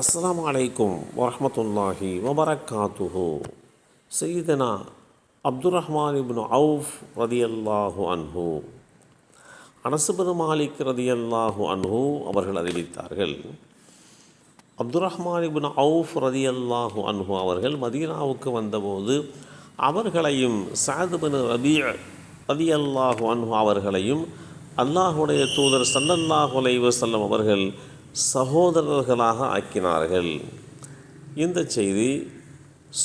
அஸ்லாம் அலைக்கும் வரமத்துல்லாஹி வபரக்காத்துஹு சையதனா அப்துர் ரஹ்மான் இப்னு அவுஃப் ரதியல்லாஹு அன்ஹு. அனசுபது மாலிக் ரதியல்லாஹு அன்ஹு அவர்கள் அறிவித்தார்கள். அப்துர் ரஹ்மான் இப்னு அவுஃப் ரதியல்லாஹு அன்ஹு அவர்கள் மதீனாவுக்கு வந்தபோது அவர்களையும் சாதுபின் ரதி ரதியல்லாஹு அன்ஹு அவர்களையும் அல்லாஹுடைய தூதர் சல்லல்லாஹு அலைவசல்லம் அவர்கள் சகோதரர்களாக ஆக்கினார்கள். இந்த செய்தி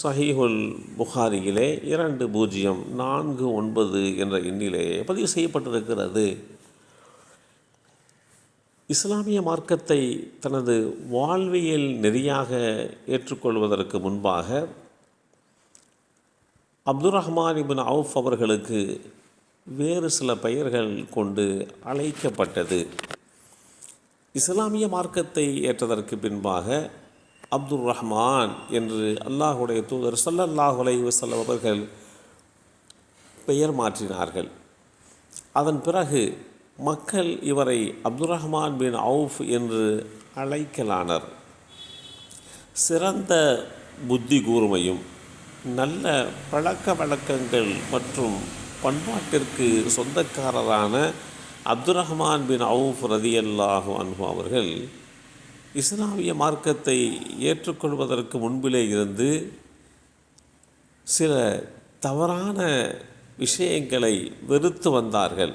சஹீஹுல் புகாரியிலே இரண்டு பூஜ்ஜியம் நான்கு ஒன்பது என்ற எண்ணிலே பதிவு செய்யப்பட்டிருக்கிறது. இஸ்லாமிய மார்க்கத்தை தனது வாழ்வியல் நெறியாக ஏற்றுக்கொள்வதற்கு முன்பாக அப்துல் ரஹ்மான் இபின் அவுஃப் அவர்களுக்கு வேறு சில பெயர்கள் கொண்டு அழைக்கப்பட்டது. இஸ்லாமிய மார்க்கத்தை ஏற்றதற்கு பின்பாக அப்துல் ரஹ்மான் என்று அல்லாஹுடைய தூதர் சல்லல்லாஹு அலைஹி வஸல்லம் அவர்கள் பெயர் மாற்றினார்கள். அதன் பிறகு மக்கள் இவரை அப்துர் ரஹ்மான் பின் அவுஃப் என்று அழைக்கலானர். சிறந்த புத்தி கூர்மையும் நல்ல பழக்க வழக்கங்கள் மற்றும் பண்பாட்டிற்கு சொந்தக்காரரான அப்துர் ரஹ்மான் பின் அவுஃப் ரதியல்லாஹு அன்ஹு அவர்கள் இஸ்லாமிய மார்க்கத்தை ஏற்றுக்கொள்வதற்கு முன்பிலே இருந்து சில தவறான விஷயங்களை வெறுத்து வந்தார்கள்.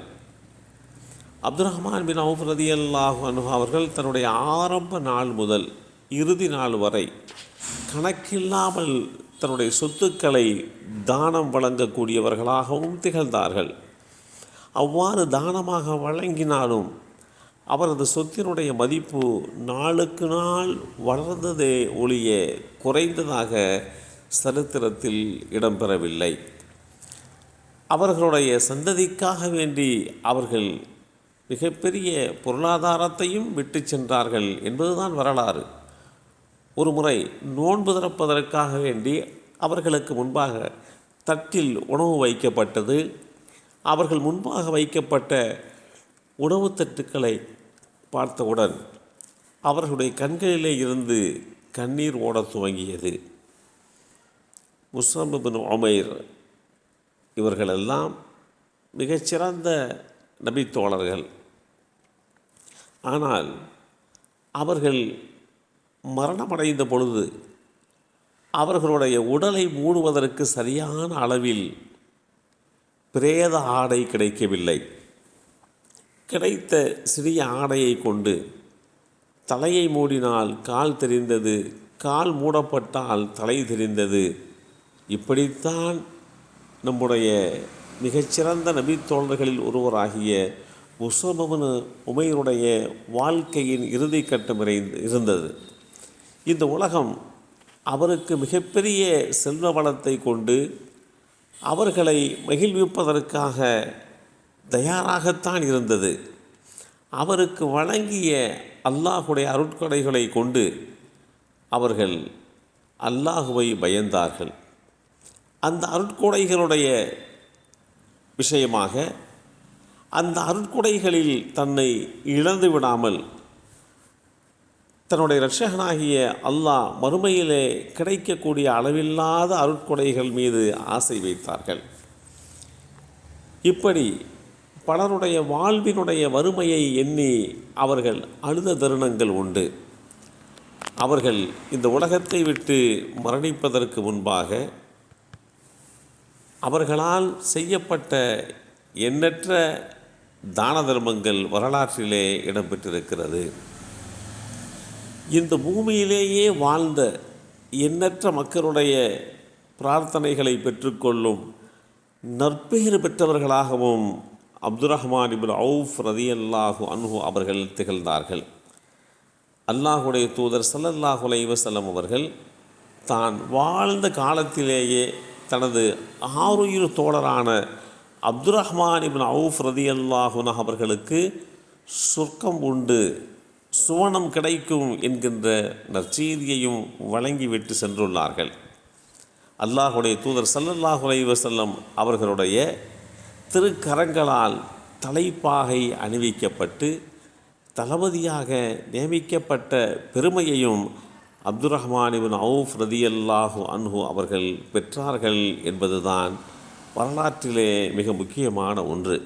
அப்துர் ரஹ்மான் பின் அவுஃப் ரதியல்லாஹு அன்ஹு அவர்கள் தன்னுடைய ஆரம்ப நாள் முதல் இறுதி நாள் வரை கணக்கில்லாமல் தன்னுடைய சொத்துக்களை தானம் வழங்கக்கூடியவர்களாகவும் திகழ்ந்தார்கள். அவ்வாறு தானமாக வழங்கினாலும் அவரது சொத்தினுடைய மதிப்பு நாளுக்கு நாள் வளர்ந்ததே ஒழிய குறைந்ததாக சரித்திரத்தில் இடம்பெறவில்லை. அவர்களுடைய சந்ததிக்காக வேண்டி அவர்கள் மிகப்பெரிய பொருளாதாரத்தையும் விட்டு சென்றார்கள் என்பதுதான் வரலாறு. ஒரு முறை நோன்பு திறப்பதற்காக வேண்டி அவர்களுக்கு முன்பாக தட்டில் உணவு வைக்கப்பட்டது. அவர்கள் முன்பாக வைக்கப்பட்ட உணவு தட்டுக்களை பார்த்தவுடன் அவர்களுடைய கண்களிலே இருந்து கண்ணீர் ஓடத் துவங்கியது. முஸ்லம் ஒமைர் இவர்களெல்லாம் மிகச்சிறந்த நபித்தோழர்கள். ஆனால் அவர்கள் மரணமடைந்த பொழுது அவர்களுடைய உடலை மூடுவதற்கு சரியான அளவில் பிரேத ஆடை கிடைக்கவில்லை. கிடைத்த சிறிய ஆடையை கொண்டு தலையை மூடினால் கால் தெரிந்தது கால் மூடப்பட்டால் தலை தெரிந்தது. இப்படித்தான் நம்முடைய மிகச்சிறந்த நபித்தோழர்களில் ஒருவராகிய முசமபனு உமையருடைய வாழ்க்கையின் இறுதி கட்டம் இருந்தது. இந்த உலகம் அவருக்கு மிகப்பெரிய செல்வ வளத்தை கொண்டு அவர்களை மகிழ்விப்பதற்காக தயாராகத்தான் இருந்தது. அவருக்கு வழங்கிய அல்லாஹுடைய அருட்கொடைகளை கொண்டு அவர்கள் அல்லாஹுவை பயந்தார்கள். அந்த அருட்கொடைகளுடைய விஷயமாக அந்த அருட்கொடைகளில் தன்னை இழந்து விடாமல் தன்னுடைய இரட்சகனாகிய அல்லாஹ் மறுமையிலே கிடைக்கக்கூடிய அளவில்லாத அருட்கொடைகள் மீது ஆசை வைத்தார்கள். இப்படி பலருடைய வாழ்வினுடைய வறுமையை எண்ணி அவர்கள் அழுத தருணங்கள் உண்டு. அவர்கள் இந்த உலகத்தை விட்டு மரணிப்பதற்கு முன்பாக அவர்களால் செய்யப்பட்ட எண்ணற்ற தான தர்மங்கள் வரலாற்றிலே இடம்பெற்றிருக்கிறது. இந்த பூமியிலேயே வாழ்ந்த எண்ணற்ற மக்களுடைய பிரார்த்தனைகளை பெற்றுக்கொள்ளும் நற்பெயர் பெற்றவர்களாகவும் அப்துர் ரஹ்மான் இபின் அவுஃப் ரதி அல்லாஹு அன்ஹு அவர்கள் திகழ்ந்தார்கள். அல்லாஹுடைய தூதர் சல்லல்லாஹு அலைவசல்லம் அவர்கள் தான் வாழ்ந்த காலத்திலேயே தனது ஆறுயிர் தோழரான அப்துல் ரஹ்மான் இபின் அவுஃப் ரதி அல்லாஹுன் அவர்களுக்கு சொர்க்கம் உண்டு. சுவனம் கிடைக்கும் என்கின்ற நற்செய்தியையும் வழங்கிவிட்டு சென்றுள்ளார்கள். அல்லாஹுடைய தூதர் சல்லல்லாஹுலை வசல்லம் அவர்களுடைய திருக்கரங்களால் தலைப்பாகை அணிவிக்கப்பட்டு தளபதியாக நியமிக்கப்பட்ட பெருமையையும் அப்துல் ரஹ்மான் இபின் அவுஃப் ரதியல்லாஹு அன்ஹு அவர்கள் பெற்றார்கள் என்பதுதான் வரலாற்றிலே மிக முக்கியமான ஒன்று.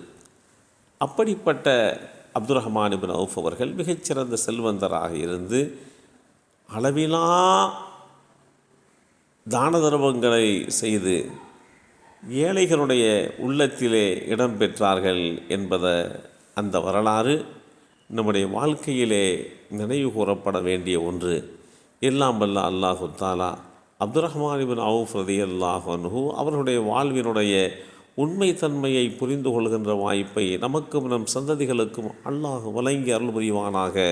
அப்படிப்பட்ட அப்துல் ரஹ்மான் இபின் அவுஃப் அவர்கள் மிகச்சிறந்த செல்வந்தராக இருந்து அளவிலா தான தர்மங்களை செய்து ஏழைகளுடைய உள்ளத்திலே இடம் பெற்றார்கள் என்பதை அந்த வரலாறு நம்முடைய வாழ்க்கையிலே நினைவு கூறப்பட வேண்டிய ஒன்று. எல்லாம் வல்ல அல்லாஹு தாலா அப்துல் ரஹ்மான் இபின் அவுஃப் ரதி அல்லாஹு அவர்களுடைய வாழ்வினுடைய உண்மைத்தன்மையை புரிந்து கொள்கின்ற வாய்ப்பை நமக்கும் நம் சந்ததிகளுக்கும் அல்லாஹ் வழங்கி அருள் புரிவானாக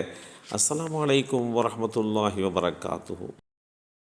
அஸ்லாம் வலைக்கம் வரமத்துல்லாஹி வபரகாத்து